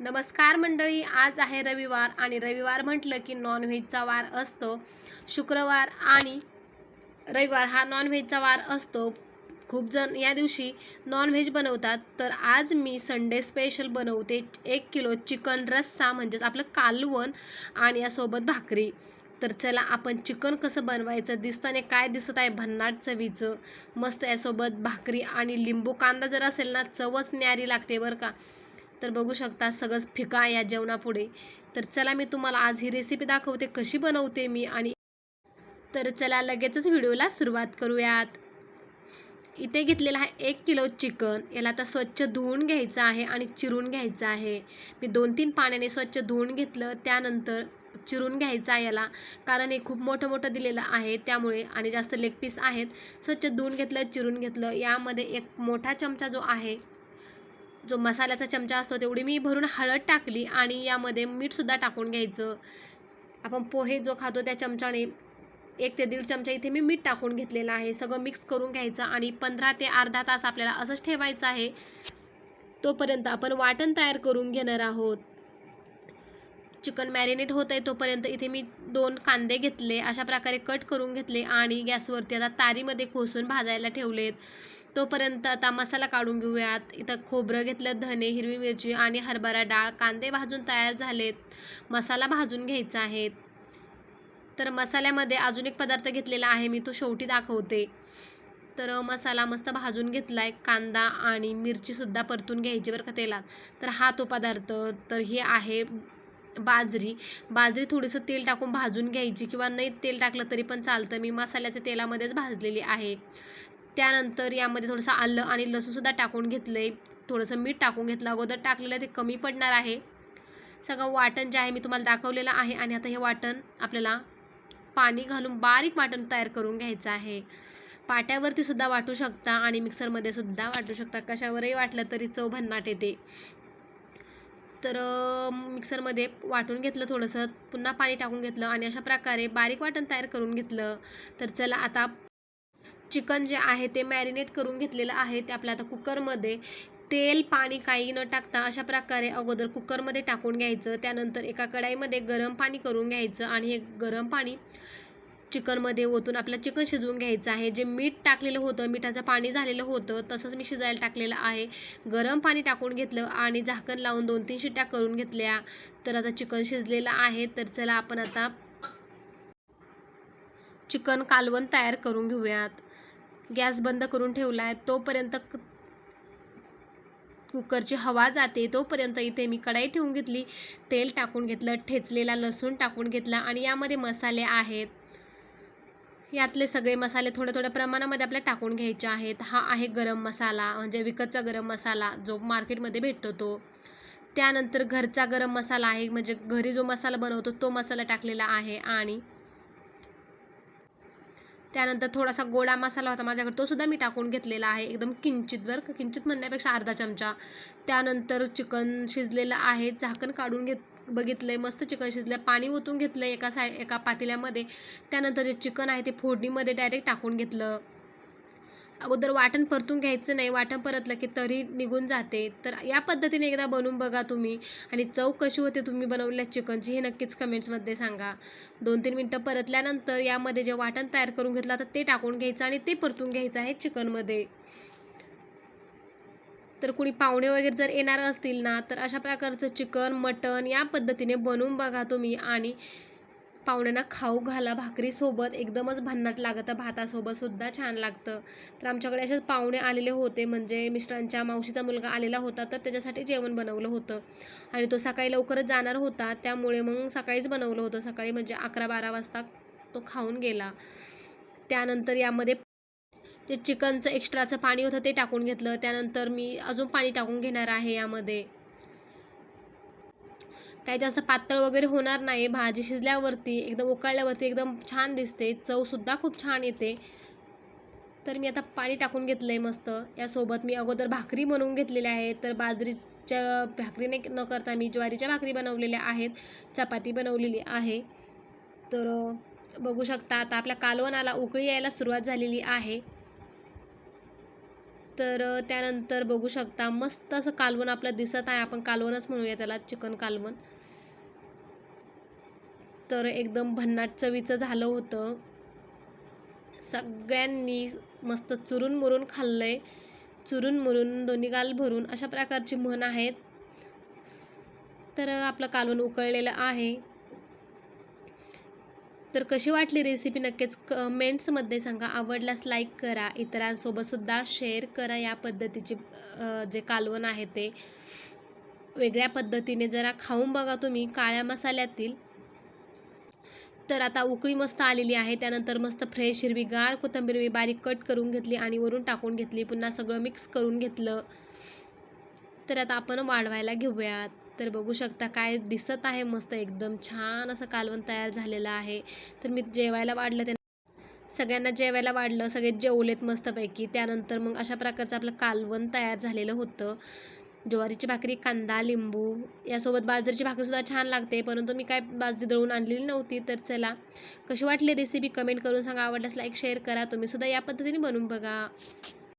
नमस्कार मंडळी आज आहे रविवार आणि रविवार म्हटलं की नॉनव्हेजचा वार असतो. शुक्रवार आणि रविवार हा नॉनव्हेजचा वार असतो. खूप जण या दिवशी नॉनव्हेज बनवतात. तर आज मी संडे स्पेशल बनवते एक किलो चिकन रस्सा म्हणजेच आपलं कालवण आणि यासोबत भाकरी. तर चला आपण चिकन कसं बनवायचं दिसताने काय दिसत आहे भन्नाट चवीचं. मस्त यासोबत भाकरी आणि लिंबू कांदा जर असेल ना चवच न्यारी लागते बरं का. तर बघू शकता सगळंच फिका आहे या जेवणापुढे. तर चला मी तुम्हाला आज ही रेसिपी दाखवते कशी बनवते मी आणि तर चला लगेचच व्हिडिओला सुरुवात करूयात. इथे घेतलेला आहे एक किलो चिकन. याला आता स्वच्छ धुवून घ्यायचं आहे आणि चिरून घ्यायचं आहे. मी दोन तीन पाण्याने स्वच्छ धुवून घेतलं त्यानंतर चिरून घ्यायचं आहे याला. कारण हे खूप मोठं मोठं दिलेलं आहे त्यामुळे आणि जास्त लेग पीस आहेत. स्वच्छ धुवून घेतलं चिरून घेतलं. यामध्ये एक मोठा चमचा जो आहे जो मसाल्याचा चमचा असतो तेवढी मी भरून हळद टाकली आणि यामध्ये मीठसुद्धा टाकून घ्यायचं. आपण पोहे जो खातो त्या चमच्याने एक ते दीड चमचा इथे मी मीठ टाकून घेतलेलं आहे. सगळं मिक्स करून घ्यायचं आणि पंधरा ते अर्धा तास आपल्याला असंच ठेवायचं आहे. तोपर्यंत आपण वाटण तयार करून घेणार आहोत. चिकन मॅरिनेट होत आहे तोपर्यंत इथे मी दोन कांदे घेतले. अशा प्रकारे कट करून घेतले आणि गॅसवरती आता तारीमध्ये खोसून भाजायला ठेवलेत. तोपर्यंत आता मसाला काढून घेऊयात. इथं खोबरं घेतलं धने हिरवी मिरची आणि हरभरा डाळ कांदे भाजून तयार झालेत. मसाला भाजून घ्यायचा आहे. तर मसाल्यामध्ये अजून एक पदार्थ घेतलेला आहे मी तो शेवटी दाखवते. तर मसाला मस्त भाजून घेतला आहे कांदा आणि मिरचीसुद्धा परतून घ्यायची बरं का तेलात. तर हा तो पदार्थ. तर हे आहे बाजरी. बाजरी थोडंसं तेल टाकून भाजून घ्यायची किंवा नाही तेल टाकलं तरी पण चालतं. मी मसाल्याच्या तेलामध्येच भाजलेली आहे. त्यानंतर यामध्ये थोडंसं आलं आणि लसूणसुद्धा टाकून घेतलं आहे थोडंसं मीठ टाकून घेतलं. अगोदर टाकलेलं ते कमी पडणार आहे. सगळं वाटण जे आहे मी तुम्हाला दाखवलेलं आहे आणि आता हे वाटण आपल्याला पाणी घालून बारीक वाटण तयार करून घ्यायचं आहे. पाट्यावरती सुद्धा वाटू शकता आणि मिक्सरमध्ये सुद्धा वाटू शकता. कशावरही वाटलं तरी चव भन्नाट येते. तर मिक्सरमध्ये वाटून घेतलं थोडंसं पुन्हा पाणी टाकून घेतलं आणि अशा प्रकारे बारीक वाटण तयार करून घेतलं. तर चला आता चिकन जे आहे ते मॅरिनेट करून घेतलेलं आहे ते आपल्या आता कुकरमध्ये तेल पाणी काही न टाकता अशा प्रकारे अगोदर कुकरमध्ये टाकून घ्यायचं. त्यानंतर एका कढाईमध्ये गरम पाणी करून घ्यायचं आणि हे गरम पाणी चिकनमध्ये ओतून आपलं चिकन शिजवून घ्यायचं आहे. जे मीठ टाकलेलं होतं मिठाचं पाणी झालेलं होतं तसंच मी शिजायला टाकलेलं आहे. गरम पाणी टाकून घेतलं आणि झाकण लावून दोन तीन शिट्ट्या करून घेतल्या. तर आता चिकन शिजलेलं आहे. तर चला आपण आता चिकन कालवण तयार करून घेऊयात. गॅस बंद करून ठेवला आहे तोपर्यंत कुकरची हवा जाते तोपर्यंत इथे मी कढाई ठेवून घेतली तेल टाकून घेतलं ठेचलेला लसूण टाकून घेतला आणि यामध्ये मसाले आहेत. यातले सगळे मसाले थोड्या थोड्या प्रमाणामध्ये आपल्या टाकून घ्यायचे आहेत. हा आहे गरम मसाला म्हणजे विकतचा गरम मसाला जो मार्केटमध्ये भेटतो तो. त्यानंतर घरचा गरम मसाला आहे म्हणजे घरी जो मसाला बनवतो तो मसाला टाकलेला आहे आणि त्यानंतर थोडासा गोडा मसाला होता माझ्याकडे तो सुद्धा मी टाकून घेतलेला आहे. एकदम किंचित बरं किंचित म्हणण्यापेक्षा अर्धा चमचा. त्यानंतर चिकन शिजलेलं आहे झाकण काढून घेत बघितलं आहे मस्त चिकन शिजलं. पाणी ओतून घेतलं एका साय एका पातेल्यामध्ये. त्यानंतर जे चिकन आहे ते फोडणीमध्ये डायरेक्ट टाकून घेतलं. अगोदर वाटण परतून घ्यायचं नाही. वाटण परतलं की तरी निघून जाते. तर या पद्धतीने एकदा बनवून बघा तुम्ही. आणि चव कशी होते तुम्ही बनवलेल्या चिकनची हे नक्कीच कमेंट्समध्ये सांगा. दोन तीन मिनटं परतल्यानंतर यामध्ये जे वाटण तयार करून घेतलं तर ते टाकून घ्यायचं आणि ते परतून घ्यायचं आहे चिकनमध्ये. तर कुणी पाहुणे वगैरे जर येणार असतील ना तर अशा प्रकारचं चिकन मटन या पद्धतीने बनवून बघा तुम्ही. आणि पाहुण्यांना खाऊ घाला भाकरीसोबत एकदमच भन्नाट लागतं भातासोबत सुद्धा छान लागतं. तर आमच्याकडे असेच पाहुणे आलेले होते म्हणजे मिस्टरांच्या मावशीचा मुलगा आलेला होता तर त्याच्यासाठी जेवण बनवलं होतं. आणि तो सकाळी लवकरच जाणार होता त्यामुळे मग सकाळीच बनवलं होतं. सकाळी म्हणजे अकरा बारा वाजता तो खाऊन गेला. त्यानंतर यामध्ये जे चिकनचं एक्स्ट्राचं पाणी होतं ते टाकून घेतलं. त्यानंतर मी अजून पाणी टाकून घेणार आहे यामध्ये. काही जास्त पातळ वगैरे होणार नाही. भाजी शिजल्यावरती एकदम उकळल्यावरती एकदम छान दिसते. चवसुद्धा खूप छान येते. तर मी आता पाणी टाकून घेतलं आहे मस्त. यासोबत मी अगोदर भाकरी बनवून घेतलेल्या आहेत. तर बाजरीच्या भाकरीने न करता मी ज्वारीच्या भाकरी बनवलेल्या आहेत. चपाती बनवलेली आहे. तर बघू शकता आता आपल्या कालवणाला उकळी यायला सुरुवात झालेली आहे. तर त्यानंतर बघू शकता मस्त असं कालवण आपलं दिसत आहे. आपण कालवणच म्हणूया त्याला चिकन कालवण. तर एकदम भन्नाट चवीचं झालं होतं. सगळ्यांनी मस्त चुरून मुरून खाल्लंय. चुरून मुरून दोन्ही गाल भरून अशा प्रकारची म्हण आहेत. तर आपलं कालवण उकळलेलं आहे. तर कशी वाटली रेसिपी नक्कीच कमेंट्समध्ये सांगा. आवडल्यास लाईक करा. इतरांसोबतसुद्धा शेअर करा या पद्धतीचे जे कालवण आहे ते. वेगळ्या पद्धतीने जरा खाऊन बघा तुम्ही. काळ्या मसाल्यातील. तर आता उकळी मस्त आलेली आहे. त्यानंतर मस्त फ्रेश हिरवीगार कोथंबीर मी बारीक कट करून घेतली आणि वरून टाकून घेतली. पुन्हा सगळं मिक्स करून घेतलं. तर आता आपण वाढवायला घेऊयात. तर बघू शकता काय दिसत आहे मस्त एकदम छान असं कालवण तयार झालेलं आहे. तर मी जेवायला वाढलं ते. सगळ्यांना जेवायला वाढलं सगळे जेवलेत मस्तपैकी. त्यानंतर मग अशा प्रकारचं आपलं कालवण तयार झालेलं होतं. ज्वारीची भाकरी कांदा लिंबू यासोबत बाजरीची भाकरीसुद्धा छान लागते. परंतु मी काय बाजरी दळून आणलेली नव्हती तर चला कशी वाटली रेसिपी कमेंट करून सांगा. आवडल्यास लाईक शेअर करा. तुम्हीसुद्धा या पद्धतीने बनवून बघा.